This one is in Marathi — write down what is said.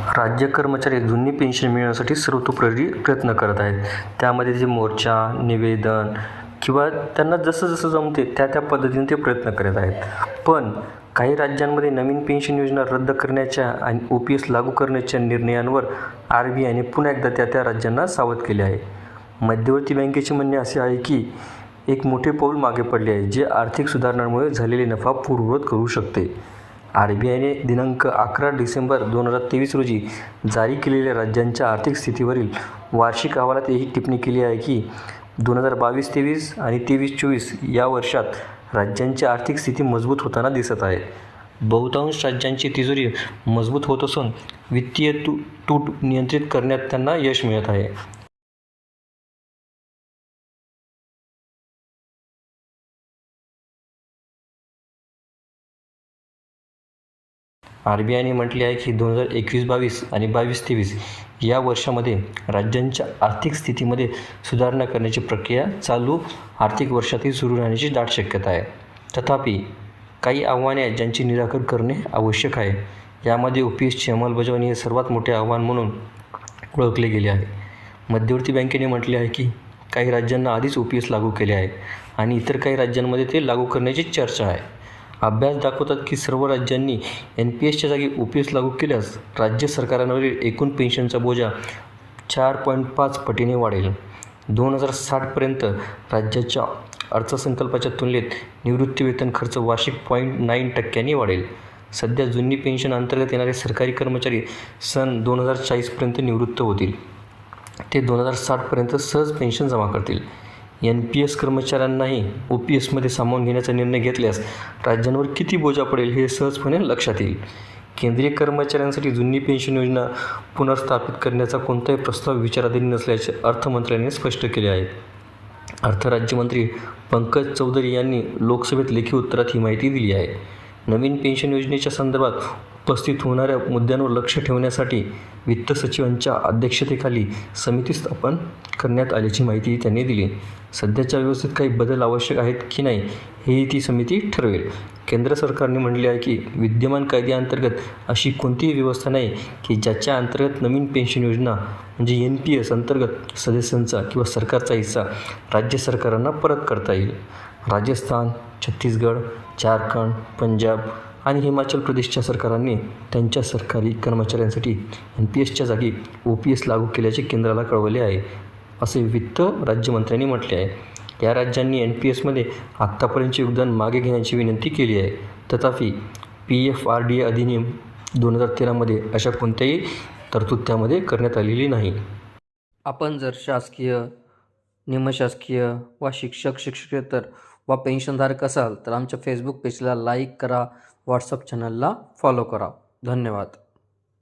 राज्य कर्मचारी जुनी पेन्शन मिळवण्यासाठी सर्वतोपरी प्रयत्न करत आहेत. त्यामध्ये जे मोर्चा निवेदन किंवा त्यांना जसं जसं जमते त्या त्या पद्धतीने ते प्रयत्न करत आहेत. पण काही राज्यांमध्ये नवीन पेन्शन योजना रद्द करण्याच्या आणि ओ पी एस लागू करण्याच्या निर्णयांवर आर बी आयने पुन्हा एकदा त्या त्या राज्यांना सावध केले आहे. मध्यवर्ती बँकेचे म्हणणे असे आहे की एक मोठे पाऊल मागे पडले आहे जे आर्थिक सुधारणांमुळे झालेले नफा पूर्ववत करू शकते. आर बी आयने दिनांक अकरा डिसेंबर दोन हजार तेवीस रोजी जारी केलेल्या राज्यांच्या आर्थिक स्थितीवरील वार्षिक अहवालात ही टिप्पणी केली आहे की दोन हजार बावीस तेवीस आणि तेवीस चोवीस या वर्षात राज्यांची आर्थिक स्थिती मजबूत होताना दिसत आहे. बहुतांश राज्यांची तिजोरी मजबूत होत असून वित्तीय तू तूट नियंत्रित करण्यात त्यांना यश मिळत आहे. आर बी आयने म्हटले आहे की दोन हजार एकवीस बावीस आणि बावीस तेवीस या वर्षामध्ये राज्यांच्या आर्थिक स्थितीमध्ये सुधारणा करण्याची प्रक्रिया चालू आर्थिक वर्षातही सुरू राहण्याची दाट शक्यता आहे. तथापि काही आव्हाने आहेत ज्यांचे निराकरण करणे आवश्यक आहे. यामध्ये ओ पी एसची अंमलबजावणी हे सर्वात मोठे आव्हान म्हणून ओळखले गेले आहे. मध्यवर्ती बँकेने म्हटले आहे की काही राज्यांना आधीच ओ पी एस लागू केले आहे आणि इतर काही राज्यांमध्ये ते लागू करण्याची चर्चा आहे. अभ्यास दाखवतात की सर्व राज्यांनी एन पी एसच्या जागी ओ पी एस लागू केल्यास राज्य सरकारांवरील एकूण पेन्शनचा बोजा चार पॉईंट पाच पटीने वाढेल. दोन हजार साठपर्यंत राज्याच्या अर्थसंकल्पाच्या तुलनेत निवृत्तीवेतन खर्च वार्षिक पॉईंट नाईन टक्क्यांनी वाढेल. सध्या जुनी पेन्शन अंतर्गत येणारे सरकारी कर्मचारी सन दोन हजार चाळीसपर्यंत निवृत्त होतील. ते दोन हजार साठपर्यंत सहज पेन्शन जमा करतील. एन पी एस कर्मचाऱ्यांनाही ओ पी एसमध्ये सामावून घेण्याचा निर्णय घेतल्यास राज्यांवर किती बोजा पडेल हे सहजपणे लक्षात येईल. केंद्रीय कर्मचाऱ्यांसाठी जुनी पेन्शन योजना पुनर्स्थापित करण्याचा कोणताही प्रस्ताव विचाराधीन नसल्याचे अर्थमंत्र्यांनी स्पष्ट केले आहे. अर्थ राज्यमंत्री पंकज चौधरी यांनी लोकसभेत लेखी उत्तरात ही माहिती दिली आहे. नवीन पेन्शन योजनेच्या संदर्भात उपस्थित होणाऱ्या मुद्द्यांवर लक्ष ठेवण्यासाठी वित्त सचिवांच्या अध्यक्षतेखाली समिती स्थापन करण्यात आल्याची माहिती त्यांनी दिली. सध्याच्या व्यवस्थेत काही बदल आवश्यक आहेत की नाही हेही ती समिती ठरवेल. केंद्र सरकारने म्हटले आहे की विद्यमान कायद्याअंतर्गत अशी कोणतीही व्यवस्था नाही की ज्याच्या अंतर्गत नवीन पेन्शन योजना म्हणजे एन पी एस अंतर्गत सदस्यांचा किंवा सरकारचा हिस्सा राज्य सरकारांना परत करता येईल. राजस्थान छत्तीसगड झारखंड पंजाब आणि हिमाचल प्रदेशच्या सरकारांनी त्यांच्या सरकारी कर्मचाऱ्यांसाठी एन पी एसच्या जागी ओ पी एस लागू केल्याचे केंद्राला कळवले आहे असे वित्त राज्यमंत्र्यांनी म्हटले आहे. या राज्यांनी एन पी एसमध्ये आत्तापर्यंतचे योगदान मागे घेण्याची विनंती केली आहे. तथापि P F R D A अधिनियम दोन हजार तेरामध्ये अशा कोणत्याही तरतूद त्यामध्ये करण्यात आलेली नाही. आपण जर शासकीय निमशासकीय वा शिक्षक शिक्षकेतर वा पेन्शनधारक असाल तर आमच्या फेसबुक पेजला लाईक करा व्हॉट्सअप चॅनलला फॉलो करा. धन्यवाद.